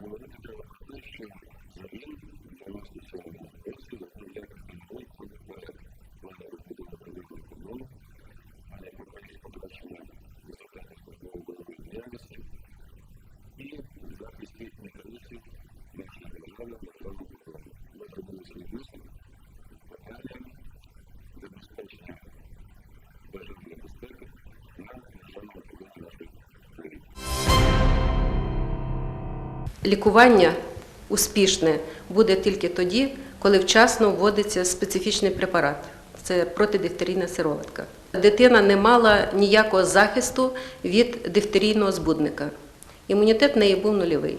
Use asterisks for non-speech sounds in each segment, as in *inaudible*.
говорити треба про те, що загін 97-го року, як Лікування успішне буде тільки тоді, коли вчасно вводиться специфічний препарат. Це протидифтерійна сироватка. Дитина не мала ніякого захисту від дифтерійного збудника. Імунітет в неї був нульовий.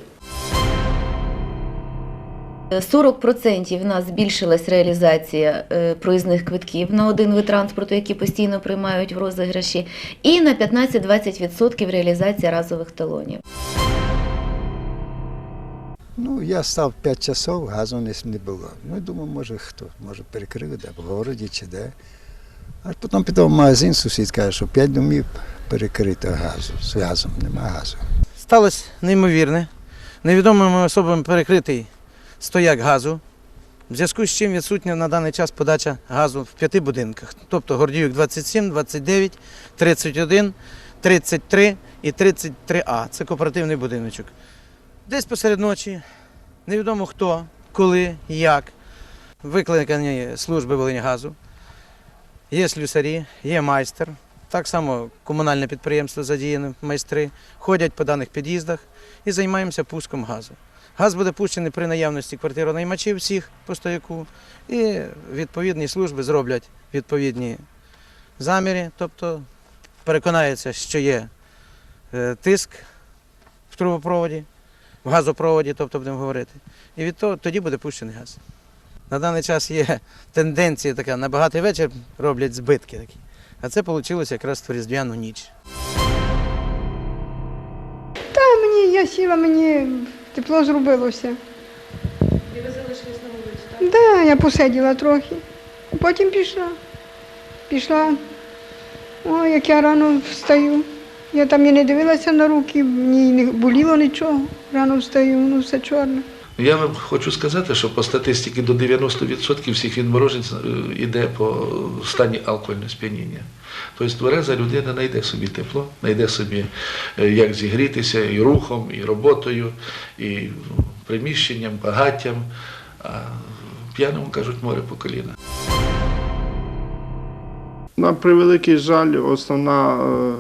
40% в нас збільшилась реалізація е, проїзних квитків на один вид транспорту, які постійно приймають в розіграші, і на 15-20% реалізація разових талонів. Ну, я став 5 часов, газу не, було. Ну, думаю, може хто, може перекрив, де, в городі чи де. А потім підав в магазин, сусід каже, що 5 домів перекрито газу, з газом, нема газу. Сталося неймовірне. Невідомими особами перекритий стояк газу, в зв'язку з чим відсутня на даний час подача газу в п'яти будинках. Тобто Гордіюк 27, 29, 31, 33 і 33А. Це кооперативний будиночок. Десь посеред ночі, невідомо хто, коли, як, викликані служби Волиньгазу. Є слюсарі, є майстер. Так само комунальне підприємство задіяне, майстри, ходять по даних під'їздах і займаємося пуском газу. Газ буде пущений при наявності квартиронаймачів всіх по стояку, і відповідні служби зроблять відповідні заміри, тобто переконаються, що є е, тиск в трубопроводі, в газопроводі, тобто будемо говорити. І від того тоді буде пущений газ. На даний час є тенденція така, на багатий вечір роблять збитки такі. А це вийшло якраз в різдвяну ніч. Та мені я сіла, мені тепло зробилося. І ви залишились на вулиці, так? Да, я посиділа трохи. Потім пішла. Пішла. О, як я рано встаю. Я там і не дивилася на руки, мені не боліло нічого. Рано встаю, ну все чорне. Я вам хочу сказати, що по статистиці до 90% всіх відморожень йде по стані алкогольного сп'яніння. Тобто твереза людина знайде собі тепло, знайде собі, е, як зігрітися і рухом, і роботою, і приміщенням, багаттям. А п'яному кажуть море по коліна. На превеликий жаль, основна е,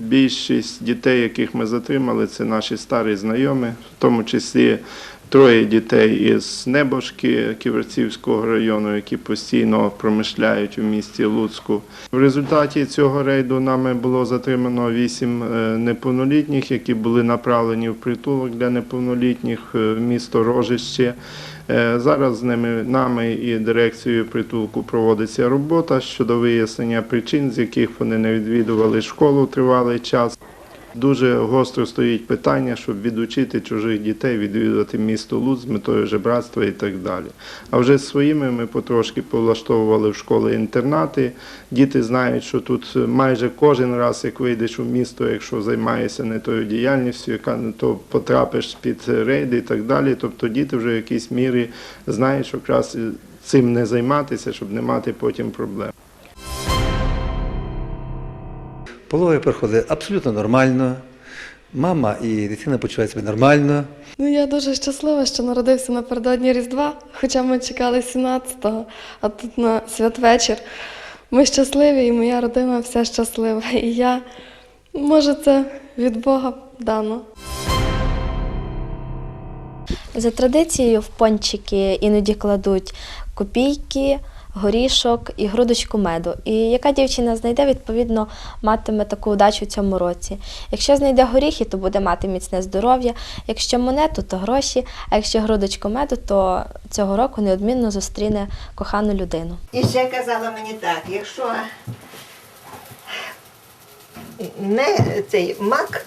більшість дітей, яких ми затримали, це наші старі знайомі, в тому числі троє дітей із Небожки Ківерцівського району, які постійно промишляють у місті Луцьку. В результаті цього рейду нами було затримано вісім е, неповнолітніх, які були направлені в притулок для неповнолітніх е, в місто Рожище. Е, Зараз з ними нами і дирекцією притулку проводиться робота щодо вияснення причин, з яких вони не відвідували школу тривалий час. Дуже гостро стоїть питання, щоб відучити чужих дітей відвідувати місто Луць з метою жебратства і так далі. А вже з своїми ми потрошки повлаштовували в школи інтернати. Діти знають, що тут майже кожен раз, як вийдеш у місто, якщо займаєшся не тою діяльністю, яка то потрапиш під рейди і так далі. Тобто діти вже в якійсь мірі знають, що якраз цим не займатися, щоб не мати потім проблем. Пологи проходить абсолютно нормально. Мама і дитина почувають себе нормально. Ну, я дуже щаслива, що народився напередодні Різдва, хоча ми чекали 17-го, а тут на святвечір. Ми щасливі, і моя родина вся щаслива. І я, може, це від Бога дано. За традицією в пончики іноді кладуть копійки, горішок і грудочку меду. І яка дівчина знайде, відповідно, матиме таку удачу в цьому році. Якщо знайде горіхи, то буде мати міцне здоров'я. Якщо монету, то гроші. А якщо грудочку меду, то цього року неодмінно зустріне кохану людину. І ще казала мені так, якщо не цей мак,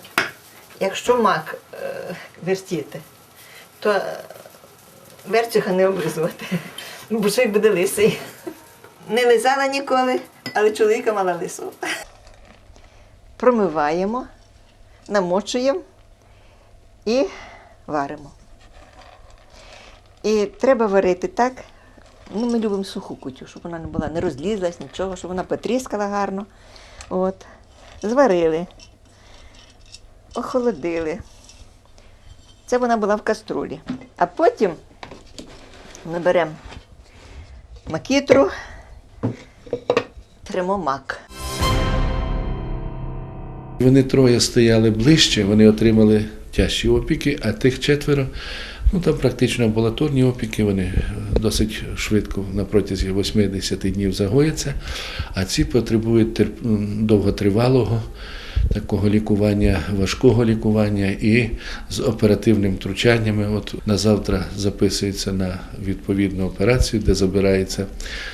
якщо мак е, вертіти, то верчиха не облизувати, бо що й буде лисий. Не лизала ніколи, але чоловіка мала лису. Промиваємо, намочуємо і варимо. І треба варити так. Ну, ми любимо суху кутю, щоб вона не була, не розлізлась, нічого, щоб вона потріскала гарно. От. Зварили, охолодили. Це вона була в каструлі. А потім ми беремо макітру, тремо мак. Вони троє стояли ближче, вони отримали тяжчі опіки, а тих четверо, ну там практично амбулаторні опіки, вони досить швидко на протязі 80 днів загояться, а ці потребують довготривалого такого лікування, важкого лікування і з оперативним втручаннями. От на завтра записується на відповідну операцію, де забираються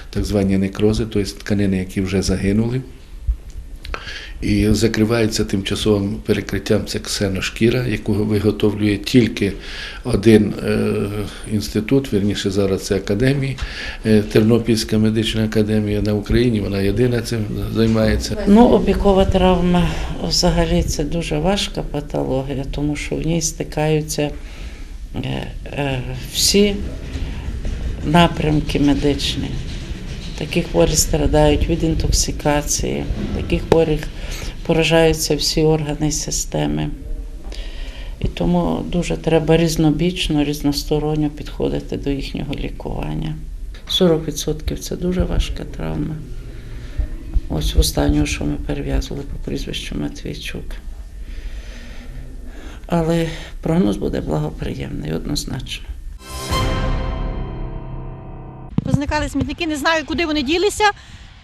так звані некрози, тобто тканини, які вже загинули. І закривається тимчасовим перекриттям це ксеношкіра, яку виготовлює тільки один е, інститут, вірніше зараз це академії, е, Тернопільська медична академія на Україні, вона єдина цим займається. Ну, опікова травма взагалі це дуже важка патологія, тому що в ній стикаються е, всі напрямки медичні. Такі хворі страдають від інтоксикації, такі хворі поражаються всі органи системи. І тому дуже треба різнобічно, різносторонньо підходити до їхнього лікування. 40% це дуже важка травма. Ось в останнього, що ми перев'язували по прізвищу Матвійчук. Але прогноз буде благоприємний, однозначно. Позникали смітники, не знаю, куди вони ділися,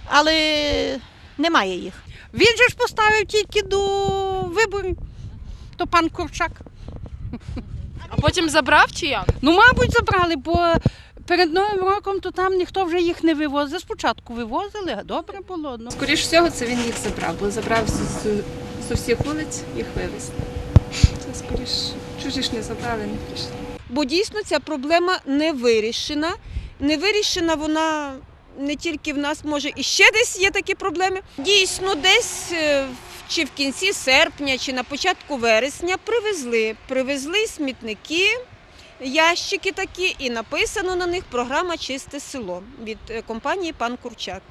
але немає їх. Він же ж поставив тільки до виборів, то пан Корчак. А потім забрав чи як? Ну, мабуть, забрали, бо перед Новим роком то там ніхто вже їх не вивозив. Спочатку вивозили, а добре було. Ну. Скоріш всього, це він їх забрав, бо забрав з, з, з усіх вулиць їх вивезли. Це скоріш, чужі ж не забрали, не прийшли. Бо дійсно ця проблема не вирішена. Не вирішена вона не тільки в нас, може, і ще десь є такі проблеми. Дійсно, десь е, чи в кінці серпня, чи на початку вересня привезли. Привезли смітники, ящики такі, і написано на них програма Чисте село від е, компанії Пан Курчак.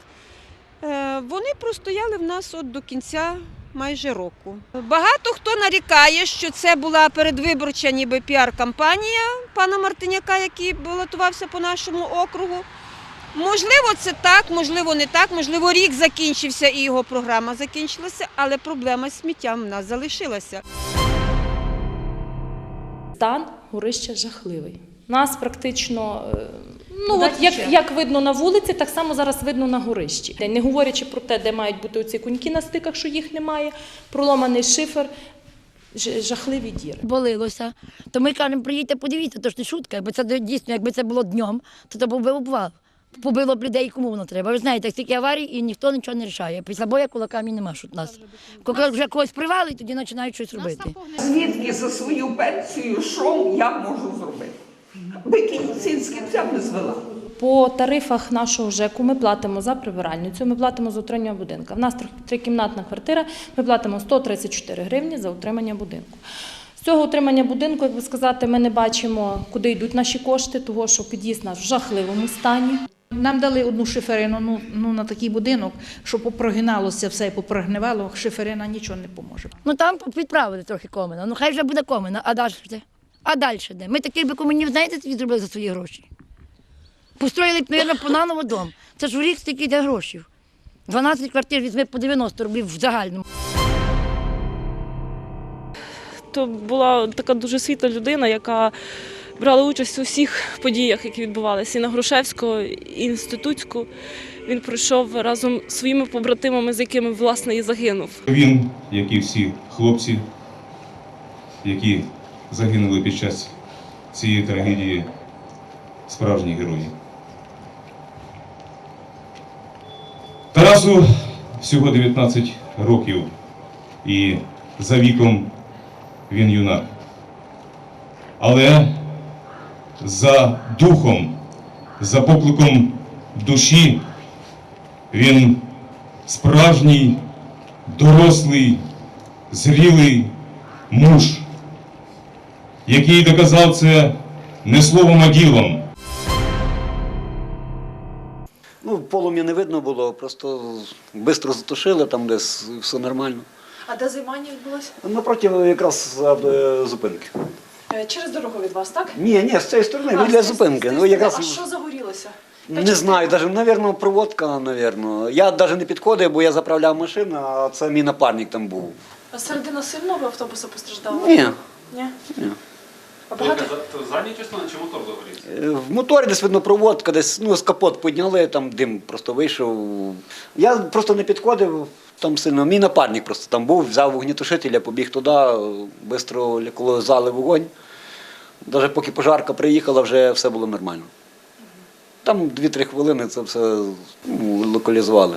Е, Вони простояли в нас от до кінця майже року. Багато хто нарікає, що це була передвиборча ніби піар-кампанія пана Мартиняка, який балотувався по нашому округу. Можливо, це так, можливо, не так. Можливо, рік закінчився і його програма закінчилася, але проблема з сміттям в нас залишилася. Стан горища жахливий. Нас практично, е, Ну, от як, ще. як видно на вулиці, так само зараз видно на горищі. Не говорячи про те, де мають бути оці куньки на стиках, що їх немає, проломаний шифер, жахливі діри. болилося, то ми кажемо, приїдьте, подивіться, то ж не шутка. Якби це дійсно, якби це було днем, то це був би обвал. Побило б людей, кому воно треба. Ви знаєте, стільки аварій і ніхто нічого не рішає. Після боя кулаками нема що нас. Коли вже когось привалить, тоді починають щось робити. Звідки за свою пенсію, що я можу зробити? Викинь син з кінцями звела. По тарифах нашого ЖЕКу ми платимо за прибиральницю, ми платимо за утримання будинку. В нас трикімнатна квартира, ми платимо 134 гривні за утримання будинку. З цього утримання будинку, як би сказати, ми не бачимо, куди йдуть наші кошти, того що під'їзд наш в жахливому стані. Нам дали одну шиферину ну, ну, на такий будинок, що попрогиналося все і попрогнивало, шиферина нічого не поможе. Ну там підправили трохи комина. Ну хай вже буде комина, а далі? А далі де? Ми таких би комунів, знаєте, скільки зробили за свої гроші. Построїли б, мабуть, понаново дом. Це ж у рік стільки йде грошей. 12 квартир візьми по 90 рублів в загальному. То була така дуже світла людина, яка брала участь у всіх подіях, які відбувалися і на Грушевського, і інститутську. Він пройшов разом з своїми побратимами, з якими власне і загинув. Він, як і всі хлопці, які загинули під час цієї трагедії, справжні герої. Тарасу всього 19 років, і за віком він юнак. Але за духом, за покликом душі він справжній, дорослий, зрілий муж, який доказав це не словом, а ділом. Ну, полум'я не видно було, просто швидко затушили, там десь все нормально. А де займання відбулося? Напроти якраз е, зупинки. Е, Через дорогу від вас, так? Ні, ні, з цієї сторони, А, біля з- з- зупинки. з- Ну, якраз, А що загорілося? не знаю, навіть, навірно, проводка, навірно. Я навіть не підходив, бо я заправляв машину, а це мій напарник там був. А середина сильного автобуса постраждала? Ні, Ні. Ні. А багато? Задня частина чи мотор загорівся? Е, В моторі десь видно проводка, десь ну, з капот підняли, там дим просто вийшов. Я просто не підходив там сильно. Мій напарник просто там був, взяв вогнетушителя, побіг туди, швидко коли зали вогонь. Навіть поки пожарка приїхала, вже все було нормально. Там 2-3 хвилини це все ну, локалізували.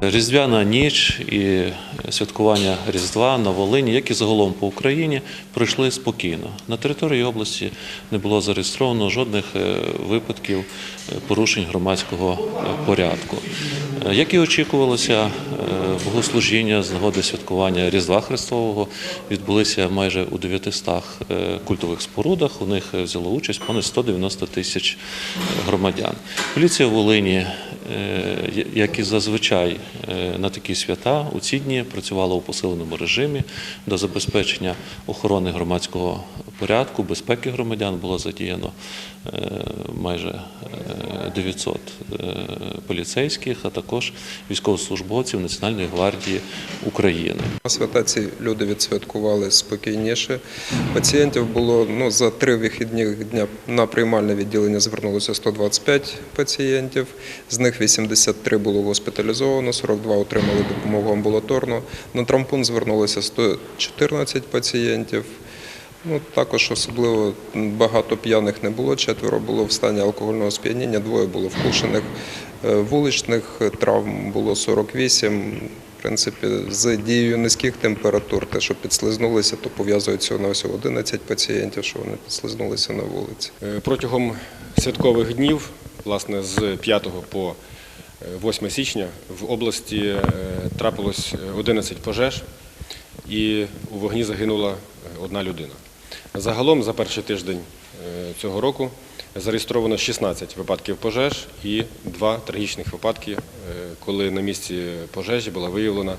Різдвяна ніч і святкування Різдва на Волині, як і загалом по Україні, пройшли спокійно. На території області не було зареєстровано жодних е, випадків е, порушень громадського е, порядку. Як і очікувалося, богослужіння з нагоди святкування Різдва Христового відбулися майже у 900 е, культових спорудах. У них взяло участь понад 190 тисяч громадян. Поліція Волині, як і зазвичай е, на такі свята, у ці дні працювала у посиленому режимі до забезпечення охорони громадського порядку, безпеки громадян було задіяно е, майже е, 900 е, поліцейських, а також військовослужбовців Національної гвардії України. Свята ці люди відсвяткували спокійніше. Пацієнтів було ну, за три вихідні дня на приймальне відділення звернулося 125 пацієнтів, з них 83 було госпіталізовано, 42 отримали допомогу амбулаторно. На травмпункт звернулося 114 пацієнтів. Ну, також особливо багато п'яних не було, четверо було в стані алкогольного сп'яніння, двоє було вкушених. Е, Вуличних травм було 48. В принципі, з дією низьких температур, те, що підслизнулися, то пов'язують всього на всього 11 пацієнтів, що вони підслизнулися на вулиці. Е, Протягом святкових днів, власне, з 5 по е, 8 січня в області е, трапилось 11 пожеж і у вогні загинула е, одна людина. Загалом за перший тиждень е, цього року зареєстровано 16 випадків пожеж і два трагічних випадки, е, коли на місці пожежі була виявлена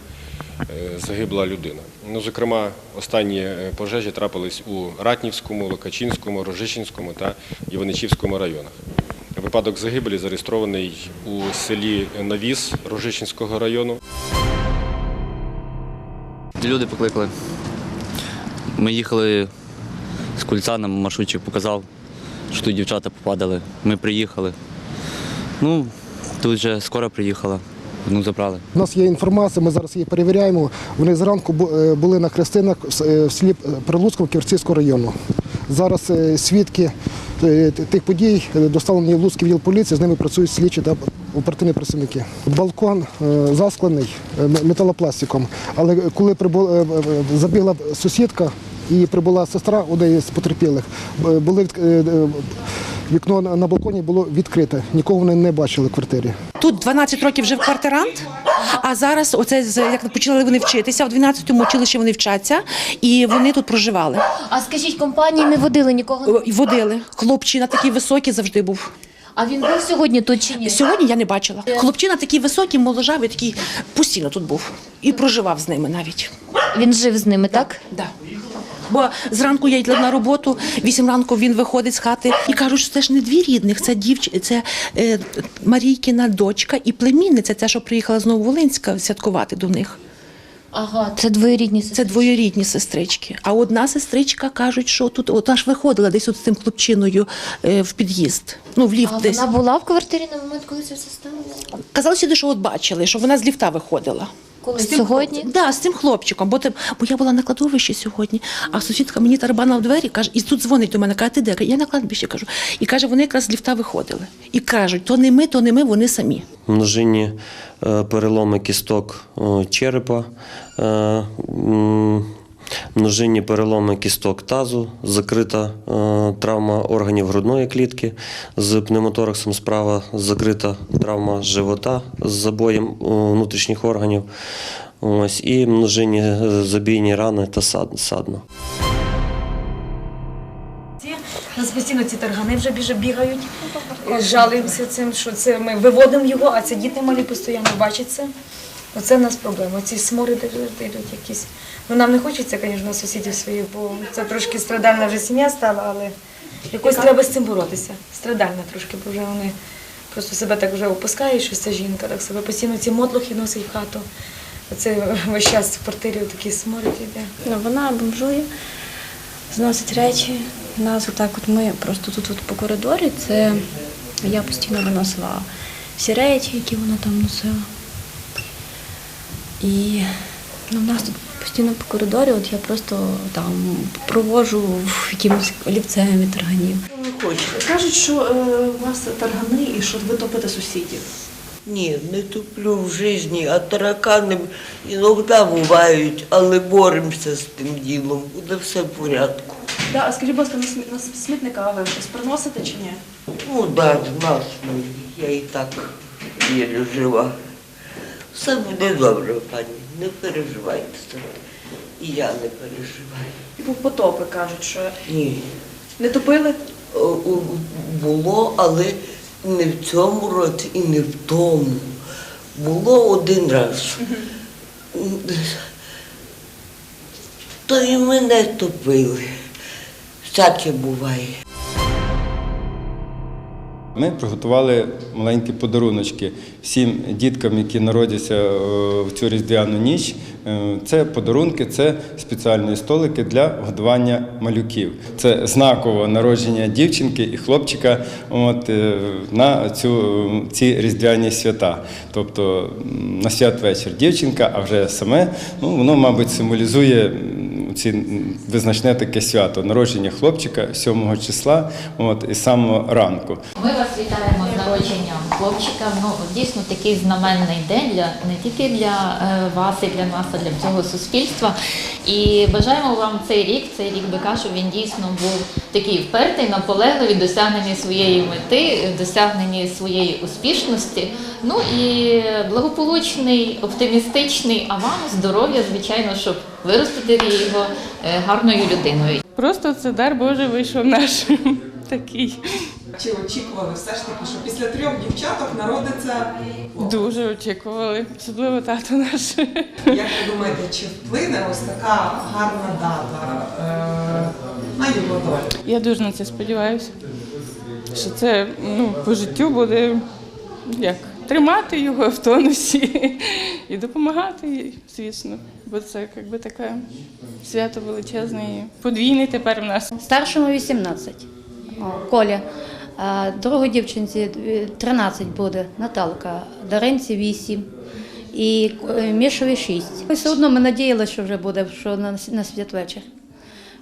е, загибла людина. Ну, зокрема, останні е, пожежі трапились у Ратнівському, Локачинському, Рожичинському та Іваничівському районах. Випадок загибелі зареєстрований у селі Навіс Рожичинського району. Люди покликали. Ми їхали з кульця, нам маршрутчик показав, що тут дівчата попадали. Ми приїхали. Ну, тут вже скоро приїхала, одну забрали. У нас є інформація, ми зараз її перевіряємо. Вони зранку е, були на хрестинах в е, в селі Прилуцького Ківерцівського району. Зараз е, свідки е, тих подій е, доставлені в Луцький відділ поліції, з ними працюють слідчі та оперативні працівники. Балкон е, засклений е, металопластиком, але коли прибу- е, е, забігла сусідка і прибула сестра однієї з потерпілих, були е, е, вікно на балконі було відкрите. Нікого вони не бачили в квартирі. Тут 12 років жив квартирант, а зараз оце як почали вони вчитися, в 12-му училищі вони вчаться, і вони тут проживали. А скажіть, компанії не водили нікого? І Водили. Хлопчина такий високий завжди був. А він був сьогодні тут чи ні? Сьогодні я не бачила. Хлопчина такий високий, моложавий, такий постійно тут був. І проживав з ними навіть. Він жив з ними, так? Так. Бо зранку я йшла на роботу, вісім ранку він виходить з хати і кажуть, що це ж не дві рідних, це дівч... це е, Марійкина дочка і племінниця, ця, що приїхала знову Волинська святкувати до них. Ага, це двоюрідні сестри. Це двоюрідні сестрички. А одна сестричка кажуть, що тут от аж виходила десь от з тим хлопчиною е, в під'їзд. Ну, в ліфт А десь. вона була в квартирі на момент, коли це все сталося? Казали сюди, що от бачили, що вона з ліфта виходила. Коли? З тим Сьогодні? Да, з цим хлопчиком. Бо, ти- бо я була на кладовищі сьогодні, а сусідка мені тарабана в двері каже, і тут дзвонить до мене, каже, ти де? Я на кладбищі кажу. І каже, вони якраз з ліфта виходили. І кажуть, то не ми, то не ми, вони самі. множинні е, переломи кісток е, черепа, е, множинні переломи кісток тазу, закрита е, травма органів грудної клітки з пневмотораксом справа, закрита травма живота з забоєм е, внутрішніх органів. Ось, і множинні е, забійні рани та сад- садно. Нас постійно ці таргани вже біже бігають, жалуємося цим, що це ми виводимо його, а це діти малі постійно бачать це. Оце в нас проблема. Ці сморidi завжди йдуть якісь. Ну нам не хочеться, звісно, сусідів своїх, бо це трошки страдальна вже сім'я стала, але якось треба з цим боротися. Страдальна трошки, бо вже вони просто себе так вже опускають, що ця жінка так себе постійно ці мотлохи носить в хату. Оце весь час в квартирі такий сморід іде. Ну, вона бомжує, зносить речі. Нас отак от ми просто тут от по коридорі, це я постійно виносила всі речі, які вона там носила. І ну, в нас тут постійно по коридорі, от я просто там провожу в якимось олівцем від тарганів. Кажуть, що е, у вас таргани і що ви топите сусідів. Ні, не туплю в житті, а таракани іноді бувають, але боремося з тим ділом. Буде все в порядку. Да, а скажіть, будь ласка, на смі- на смітника ви щось приносите чи ні? Ну, да, в нас я і так вірю жива. Все буде добре, пані, не переживайте. І я не переживаю. Типу потопи кажуть, що Ні. не топили? Було, але не в цьому році і не в тому. Було один раз. То і мене топили. Всяке буває. Ми приготували маленькі подаруночки всім діткам, які народяться е, в цю різдвяну ніч. Е, Це подарунки, це спеціальні столики для годування малюків. Це знаково народження дівчинки і хлопчика от, е, на цю, ці різдвяні свята. Тобто на святвечір дівчинка, а вже саме ну, воно, мабуть, символізує ці визначне таке свято народження хлопчика 7 числа, от, і самого ранку. Ми вас вітаємо з народженням хлопчика. Ну дійсно такий знаменний день для не тільки для е, вас і для нас, а для всього суспільства. І бажаємо вам цей рік, цей рік бика, щоб він дійсно був такий впертий, наполегливий, досягненні своєї мети, досягненні своєї успішності. Ну і благополучний, оптимістичний, а вам здоров'я, звичайно, щоб виростити його е, гарною людиною. Просто це дар Божий вийшов наш *laughs* такий. Чи очікували все ж таки, що після трьох дівчаток народиться? Дуже очікували, особливо тато наш. Як ви думаєте, чи вплине ось така гарна дата е, на його долю? Я дуже на це сподіваюся, що це ну, по життю буде як тримати його в тонусі *laughs* і допомагати, їй, звісно. Бо це якби таке свято величезне і подвійне тепер в нас. Старшому 18, О, Коля. А другій дівчинці е, 13 буде, Наталка, Даринці 8 і е, Мішові 6. Все одно ми надіялися, що вже буде що на, на святвечір.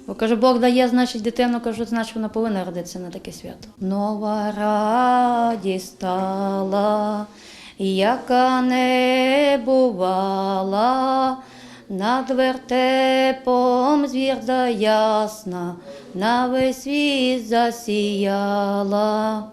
Бо каже, Бог дає, значить, дитину, кажуть, значить вона повинна родитися на таке свято. Нова радість стала, яка не бувала, над вертепом звірда ясна, на весь світ засіяла.